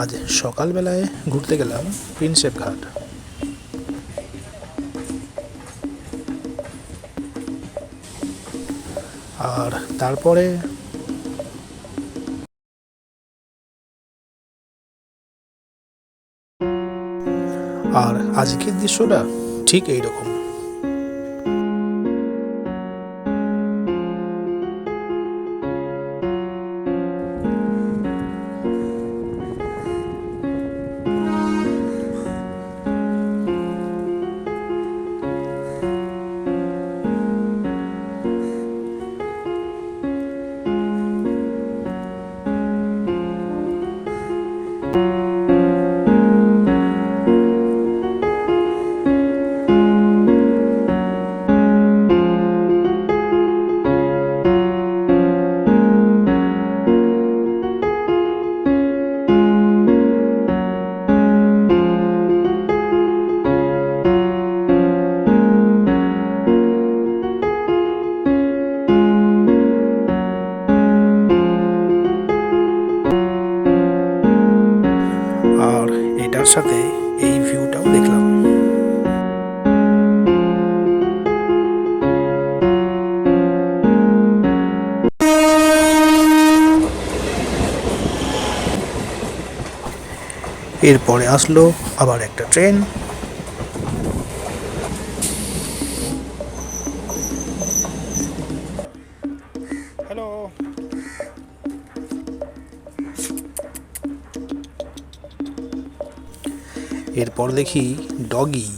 আজ সকালবেলায় ঘুরতে গেলাম প্রিন্সেপ ঘাট। আর তারপরে আর আজকের দৃশ্যটা ঠিক এইরকম। সাথে এই ভিউটাও দেখলাম। এরপরে আসলো আবার একটা ট্রেন। এরপর দেখি ডগি।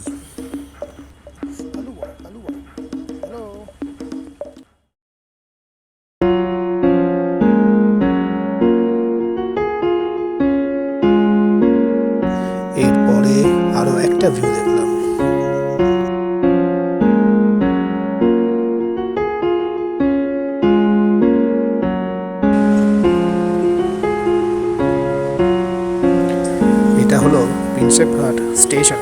এরপরে আরও একটা ভিউ দেখলাম। হলো প্রিন্সেপ ঘাট স্টেশন